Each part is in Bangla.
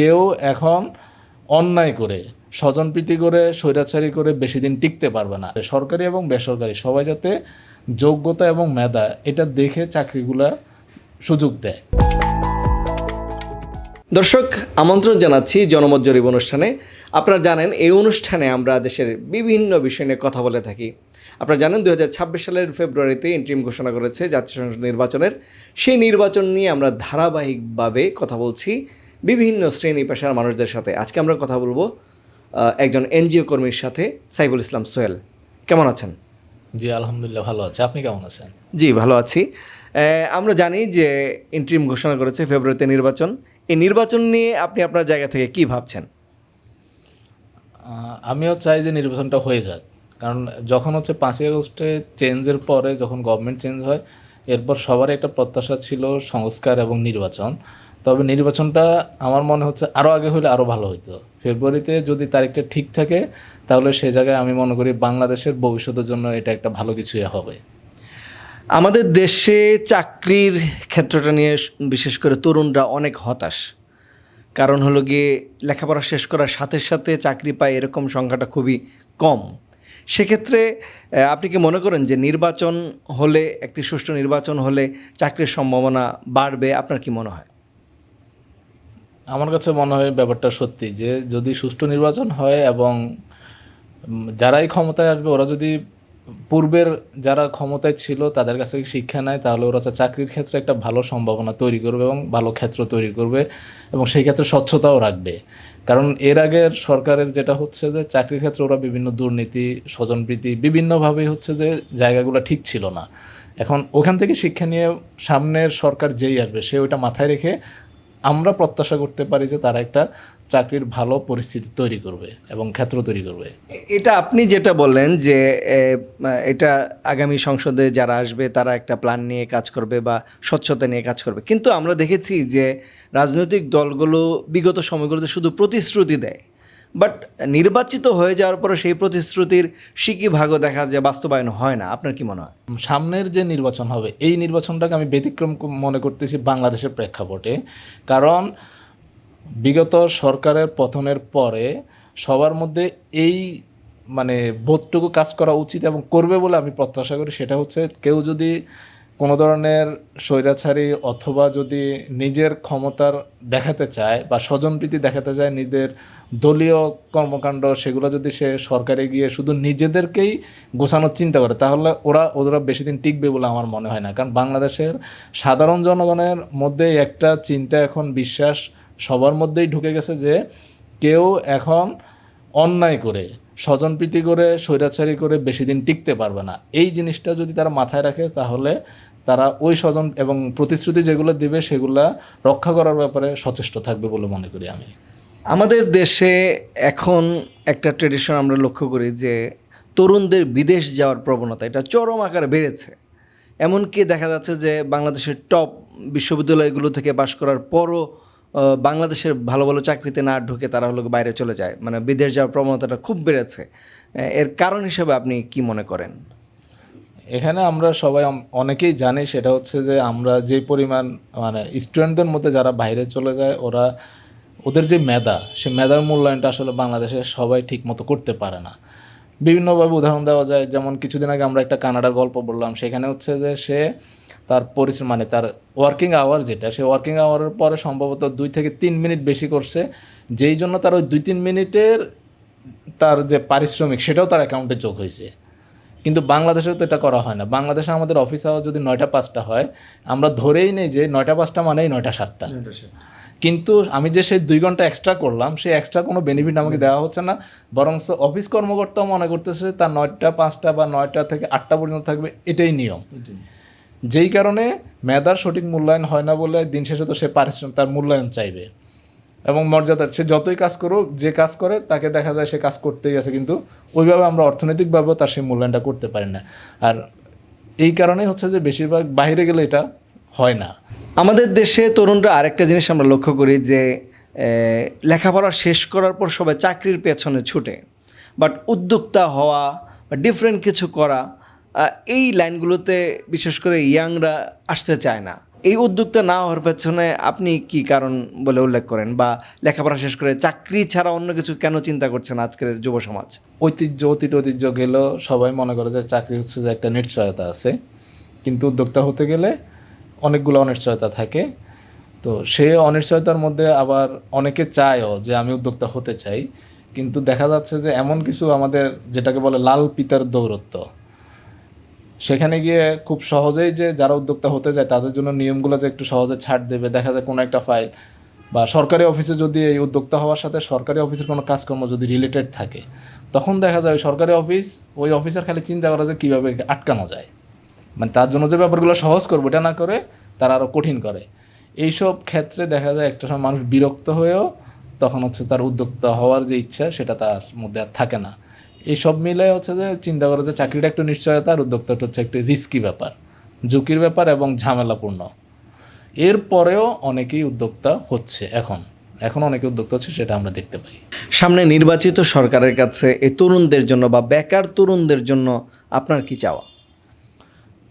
কেউ এখন অন্যায় করে, স্বজনপ্রীতি করে, স্বৈরাচারী করে বেশি দিন টিকতে পারবে না। সরকারি এবং বেসরকারি সবাই যাতে যোগ্যতা এবং মেধা এটা দেখে চাকরিগুলা সুযোগ দেয়। দর্শক, আমন্ত্রণ জানাচ্ছি জনমত জরিপ অনুষ্ঠানে। আপনারা জানেন, এই অনুষ্ঠানে আমরা দেশের বিভিন্ন বিষয় নিয়ে কথা বলে থাকি। আপনারা জানেন দু হাজার ছাব্বিশ সালের ফেব্রুয়ারিতে ইন্ট্রিম ঘোষণা করেছে জাতীয় সংসদ নির্বাচনের। সেই নির্বাচন নিয়ে আমরা ধারাবাহিকভাবে কথা বলছি। বিভিন্ন শ্রেণি পেশার মানুষদের সাথে। আজকে আমরা কথা বলব একজন এনজিও কর্মীর সাথে সাইফুল ইসলাম সোহেল। কেমন আছেন? জি আলহামদুলিল্লাহ ভালো আছে। আপনি কেমন আছেন? জি ভালো আছি। আমরা জানি যে ইন্ট্রিম ঘোষণা করেছে ফেব্রুয়ারিতে নির্বাচন। এই নির্বাচন নিয়ে আপনি আপনার জায়গা থেকে কি ভাবছেন? আমিও চাই যে নির্বাচনটা হয়ে যাক। কারণ যখন হচ্ছে পাঁচই আগস্টে চেঞ্জের পরে যখন গভর্নমেন্ট চেঞ্জ হয় এরপর সবারই একটা প্রত্যাশা ছিল সংস্কার এবং নির্বাচন। তবে নির্বাচনটা আমার মনে হচ্ছে আরও আগে হলে আরও ভালো হতো ফেব্রুয়ারিতে যদি তারিখটা ঠিক থাকে, তাহলে সে জায়গায় আমি মনে করি বাংলাদেশের ভবিষ্যতের জন্য এটা একটা ভালো কিছুই হবে। আমাদের দেশে চাকরির ক্ষেত্রটা নিয়ে বিশেষ করে তরুণরা অনেক হতাশ। কারণ হলো গিয়ে লেখাপড়া শেষ করার সাথে সাথে চাকরি পায় এরকম সংখ্যাটা খুবই কম। সেক্ষেত্রে আপনি কি মনে করেন যে নির্বাচন হলে, একটি সুষ্ঠু নির্বাচন হলে চাকরির সম্ভাবনা বাড়বে? আপনার কি মনে হয়? আমার কাছে মনে হয় ব্যাপারটা সত্যি যে, যদি সুষ্ঠু নির্বাচন হয় এবং যারাই ক্ষমতায় আসবে, ওরা যদি পূর্বের যারা ক্ষমতায় ছিল, তাদের কাছ থেকে শিক্ষা নেয়, তাহলে ওরা চাকরির ক্ষেত্রে একটা ভালো সম্ভাবনা তৈরি করবে এবং ভালো ক্ষেত্র তৈরি করবে এবং সেই ক্ষেত্রে স্বচ্ছতাও রাখবে। কারণ এর আগের সরকারের যেটা হচ্ছে যে, চাকরির ক্ষেত্রে ওরা বিভিন্ন দুর্নীতি, স্বজনপ্রীতি বিভিন্নভাবে হচ্ছে যে, জায়গাগুলো ঠিক ছিল না। এখন ওখান থেকে শিক্ষা নিয়ে সামনের সরকার যেই আসবে, সে ওইটা মাথায় রেখে আমরা প্রত্যাশা করতে পারি যে তারা একটা চাকরির ভালো পরিস্থিতি তৈরি করবে এবং ক্ষেত্র তৈরি করবে। এটা আপনি যেটা বললেন যে এটা আগামী সংসদে যারা আসবে তারা একটা প্ল্যান নিয়ে কাজ করবে বা স্বচ্ছতা নিয়ে কাজ করবে। কিন্তু আমরা দেখেছি যে রাজনৈতিক দলগুলো বিগত সময়গুলোতে শুধু প্রতিশ্রুতি দেয়। বাট নির্বাচিত হয়ে যাওয়ার পরে সেই প্রতিশ্রুতির সিকি ভাগও দেখা যায়, বাস্তবায়ন হয় না। আপনার কি মনে হয়? সামনের যে নির্বাচন হবে, এই নির্বাচনটাকে আমি ব্যতিক্রম মনে করতেছি বাংলাদেশের প্রেক্ষাপটে। কারণ বিগত সরকারের পতনের পরে সবার মধ্যে এই মানে বোধটুকু কাজ করা উচিত এবং করবে বলে আমি প্রত্যাশা করি, সেটা হচ্ছে কেউ যদি কোনো ধরনের স্বৈরাচারী অথবা যদি নিজের ক্ষমতার দেখাতে চায় বা স্বজনপ্রীতি দেখাতে চায় নিজের দলীয় কর্মকাণ্ড, সেগুলো যদি সে সরকারে গিয়ে শুধু নিজেদেরকেই গোছানোর চিন্তা করে, তাহলে ওরা ওরা বেশি দিন টিকবে বলে আমার মনে হয় না। কারণ বাংলাদেশের সাধারণ জনগণের মধ্যে একটা চিন্তা এখন বিশ্বাস সবার মধ্যেই ঢুকে গেছে যে কেউ এখন অন্যায় করে স্বজনপ্রীতি করে, স্বৈরাচারী করে বেশি দিন টিকতে পারবে না। এই জিনিসটা যদি তারা মাথায় রাখে, তাহলে তারা ওই স্বজন এবং প্রতিশ্রুতি যেগুলো দিবে সেগুলা রক্ষা করার ব্যাপারে সচেষ্ট থাকবে বলে মনে করি আমি। আমাদের দেশে এখন একটা ট্রেডিশন আমরা লক্ষ্য করি যে তরুণদের বিদেশ যাওয়ার প্রবণতা, এটা চরম আকারে বেড়েছে। এমনকি দেখা যাচ্ছে যে বাংলাদেশের টপ বিশ্ববিদ্যালয়গুলো থেকে পাশ করার পরও বাংলাদেশের ভালো ভালো চাকরিতে না ঢুকে তারা হলো বাইরে চলে যায়। মানে বিদেশ যাওয়ার প্রবণতাটা খুব বেড়েছে। এর কারণ হিসেবে আপনি কি মনে করেন? এখানে আমরা সবাই অনেকেই জানি সেটা হচ্ছে যে আমরা যে পরিমাণ মানে স্টুডেন্টদের মধ্যে যারা বাইরে চলে যায়, ওরা, ওদের যে মেধা, সে মেধার মূল্যায়নটা আসলে বাংলাদেশে সবাই ঠিকমতো করতে পারে না। বিভিন্নভাবে উদাহরণ দেওয়া যায়, যেমন কিছুদিন আগে আমরা একটা কানাডার গল্প বললাম, সেখানে হচ্ছে যে সে তার পরিশ্রম মানে তার ওয়ার্কিং আওয়ার যেটা, সে ওয়ার্কিং আওয়ারের পরে সম্ভবত দুই থেকে তিন মিনিট বেশি করছে, যেই জন্য তার ওই দুই তিন মিনিটের তার যে পারিশ্রমিক, সেটাও তার অ্যাকাউন্টে যোগ হয়েছে। কিন্তু বাংলাদেশে তো এটা করা হয় না। বাংলাদেশে আমাদের অফিস আওয়ার যদি নয়টা পাঁচটা হয় আমরা ধরেই নেই যে নয়টা পাঁচটা মানেই নয়টা সাতটা। কিন্তু আমি যে সেই দুই ঘণ্টা এক্সট্রা করলাম সেই এক্সট্রা কোনো বেনিফিট আমাকে দেওয়া হচ্ছে না। বরং অফিস কর্মকর্তাও মনে করতেছে তার নয়টা পাঁচটা বা নয়টা থেকে আটটা পর্যন্ত থাকবে এটাই নিয়ম। যেই কারণে মেধার সঠিক মূল্যায়ন হয় না বলে দিন শেষে তো সে পারিশ্রমিক তার মূল্যায়ন চাইবে। এবং মর্যাদার সে যতই কাজ করুক, যে কাজ করে, তাকে দেখা যায় সে কাজ করতেই আছে, কিন্তু ওইভাবে আমরা অর্থনৈতিকভাবেও তার সেই মূল্যায়নটা করতে পারি না। আর এই কারণেই হচ্ছে যে বেশিরভাগ বাইরে গেলে এটা হয় না। আমাদের দেশে তরুণরা আরেকটা জিনিস আমরা লক্ষ্য করি যে লেখাপড়া শেষ করার পর সবাই চাকরির পেছনে ছুটে। বাট উদ্যোক্তা হওয়া বা ডিফারেন্ট কিছু করা এই লাইনগুলোতে বিশেষ করে ইয়াংরা আসতে চায় না। এই উদ্যোক্তা না হওয়ার পেছনে আপনি কি কারণ বলে উল্লেখ করেন? বা লেখাপড়া শেষ করে চাকরি ছাড়া অন্য কিছু কেন চিন্তা করছেন আজকের যুব সমাজ? ঐতিহ্য, অতীত ঐতিহ্য গেলেও সবাই মনে করে যে চাকরি হচ্ছে যে একটা নিশ্চয়তা আছে। কিন্তু উদ্যোক্তা হতে গেলে অনেকগুলো অনিশ্চয়তা থাকে। তো সে অনিশ্চয়তার মধ্যে আবার অনেকে চায়ও যে আমি উদ্যোক্তা হতে চাই। কিন্তু দেখা যাচ্ছে যে এমন কিছু আমাদের যেটাকে বলে লাল পিতার দৌরত্ব। সেখানে গিয়ে খুব সহজেই যে যারা উদ্যোক্তা হতে যায় তাদের জন্য নিয়মগুলো যে একটু সহজে ছাড় দেবে, দেখা যায় কোনো একটা ফাইল বা সরকারি অফিসে যদি এই উদ্যোক্তা হওয়ার সাথে সরকারি অফিসের কোনো কাজকর্ম যদি রিলেটেড থাকে, তখন দেখা যায় সরকারি অফিস ওই অফিসার খালি চিন্তা করা যে কীভাবে আটকানো যায়। মানে তার জন্য যে ব্যাপারগুলো সহজ করবে এটা না করে তারা আরও কঠিন করে। এইসব ক্ষেত্রে দেখা যায় একটা সময় মানুষ বিরক্ত হয়েও তখন হচ্ছে তার উদ্যোক্তা হওয়ার যে ইচ্ছা, সেটা তার মধ্যে আর থাকে না। এইসব মিলে হচ্ছে যে চিন্তা করে যে চাকরিটা একটু নিশ্চয়তা আর উদ্যোক্তাটা হচ্ছে একটি রিস্কি ব্যাপার ঝুঁকির ব্যাপার এবং ঝামেলাপূর্ণ। এরপরেও অনেকেই উদ্যোক্তা হচ্ছে এখন। এখন অনেকে উদ্যোক্তা হচ্ছে সেটা আমরা দেখতে পাই। সামনে নির্বাচিত সরকারের কাছে এই তরুণদের জন্য বা বেকার তরুণদের জন্য আপনার কি চাওয়া?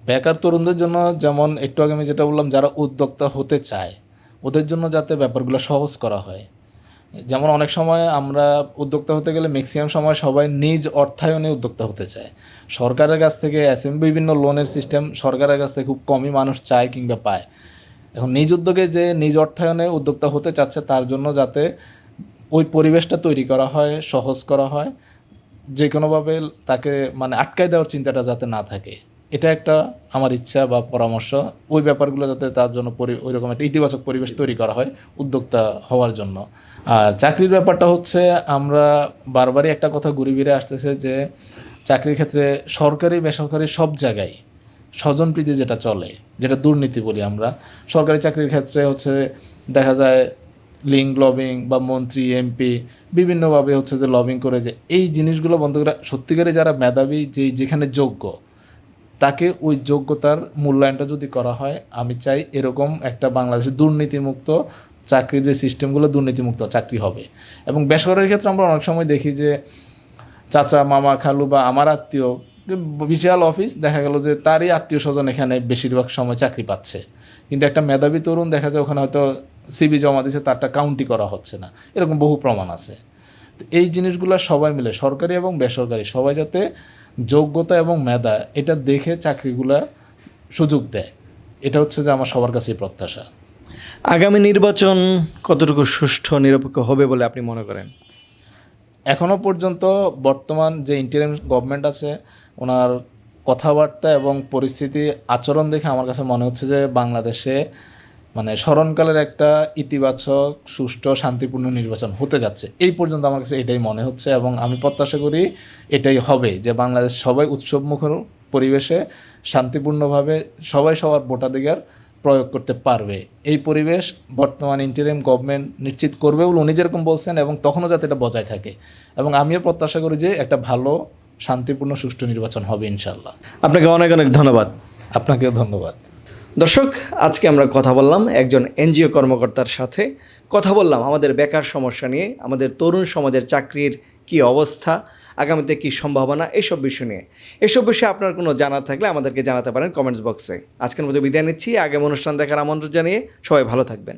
বেকার তরুণদের জন্য যেমন একটু আগে আমি যেটা বললাম যারা উদ্যোক্তা হতে চায় ওদের জন্য যাতে ব্যাপারগুলো সহজ করা হয়। যেমন অনেক সময় আমরা উদ্যোক্তা হতে গেলে ম্যাক্সিমাম সময় সবাই নিজ অর্থায়নে উদ্যোক্তা হতে চায়। সরকারের কাছ থেকে এসএম বিভিন্ন লোনের সিস্টেম সরকারের কাছ থেকে খুব কমই মানুষ চায় কিংবা পায়। এখন নিজ উদ্যোগে যে নিজ অর্থায়নে উদ্যোক্তা হতে চাচ্ছে তার জন্য যাতে ওই পরিবেশটা তৈরি করা হয়, সহজ করা হয় যে কোনোভাবে তাকে মানে আটকায় দেওয়ার চিন্তাটা যাতে না থাকে। এটা একটা আমার ইচ্ছা বা পরামর্শ। ওই ব্যাপারগুলো যাতে তার জন্য ওই রকম একটা ইতিবাচক পরিবেশ তৈরি করা হয় উদ্যোক্তা হওয়ার জন্য। আর চাকরির ব্যাপারটা হচ্ছে আমরা বারবারই একটা কথা ঘুরে ফিরে আসতেছে যে চাকরির ক্ষেত্রে সরকারি, বেসরকারি সব জায়গায় স্বজনপ্রীতি যেটা চলে, যেটা দুর্নীতি বলি আমরা, সরকারি চাকরির ক্ষেত্রে হচ্ছে দেখা যায় লিঙ্ক লবিং বা মন্ত্রী, এমপি বিভিন্নভাবে হচ্ছে যে লবিং করে যে এই জিনিসগুলো বন্ধ করে, সত্যিকারে যারা মেধাবী যে যেখানে যোগ্য তাকে ওই যোগ্যতার মূল্যায়নটা যদি করা হয়, আমি চাই এরকম একটা বাংলাদেশের দুর্নীতিমুক্ত চাকরির যে সিস্টেমগুলো দুর্নীতিমুক্ত চাকরি হবে। এবং বেসরকারি ক্ষেত্রে আমরা অনেক সময় দেখি যে চাচা, মামা, খালু বা আমার আত্মীয় বিশাল অফিস, দেখা গেল যে তারই আত্মীয় স্বজন এখানে বেশিরভাগ সময় চাকরি পাচ্ছে। কিন্তু একটা মেধাবী তরুণ দেখা যায় ওখানে হয়তো সিবি জমা দিচ্ছে তারটা কাউন্টি করা হচ্ছে না। এরকম বহু প্রমাণ আছে। তো এই জিনিসগুলো সবাই মিলে, সরকারি এবং বেসরকারি, সবাই যাতে যোগ্যতা এবং মেধা এটা দেখে চাকরিগুলা সুযোগ দেয়। এটা হচ্ছে যে আমার সবার কাছেই প্রত্যাশা। আগামী নির্বাচন কতটুকু সুষ্ঠু নিরপেক্ষ হবে বলে আপনি মনে করেন? এখনও পর্যন্ত বর্তমান যে ইন্টারিম গভর্নমেন্ট আছে ওনার কথাবার্তা এবং পরিস্থিতি আচরণ দেখে আমার কাছে মনে হচ্ছে যে বাংলাদেশে মানে স্মরণকালের একটা ইতিবাচক সুষ্ঠু শান্তিপূর্ণ নির্বাচন হতে যাচ্ছে। এই পর্যন্ত আমার কাছে এটাই মনে হচ্ছে এবং আমি প্রত্যাশা করি এটাই হবে যে বাংলাদেশ সবাই উৎসবমুখর পরিবেশে শান্তিপূর্ণভাবে সবাই সবার ভোটাধিকার প্রয়োগ করতে পারবে। এই পরিবেশ বর্তমান ইন্টারিম গভর্নমেন্ট নিশ্চিত করবে বলে উনি যেরকম বলছেন এবং তখনও যাতে এটা বজায় থাকে। এবং আমিও প্রত্যাশা করি যে একটা ভালো শান্তিপূর্ণ সুষ্ঠু নির্বাচন হবে ইনশাল্লাহ আপনাকে অনেক অনেক ধন্যবাদ। আপনাকেও ধন্যবাদ। দর্শক, আজকে আমরা কথা বললাম একজন এনজিও কর্মকর্তার সাথে। কথা বললাম আমাদের বেকার সমস্যা নিয়ে, আমাদের তরুণ সমাজের চাকরির কি অবস্থা, আগামীতে কি সম্ভাবনা, এসব বিষয় নিয়ে। এসব বিষয়ে আপনার কোনো জানার থাকলে আমাদেরকে জানাতে পারেন কমেন্টস বক্সে। আজকের মতো বিদায় নিচ্ছি, আগামী অনুষ্ঠান দেখার আমন্ত্রণ জানিয়ে সবাই ভালো থাকবেন।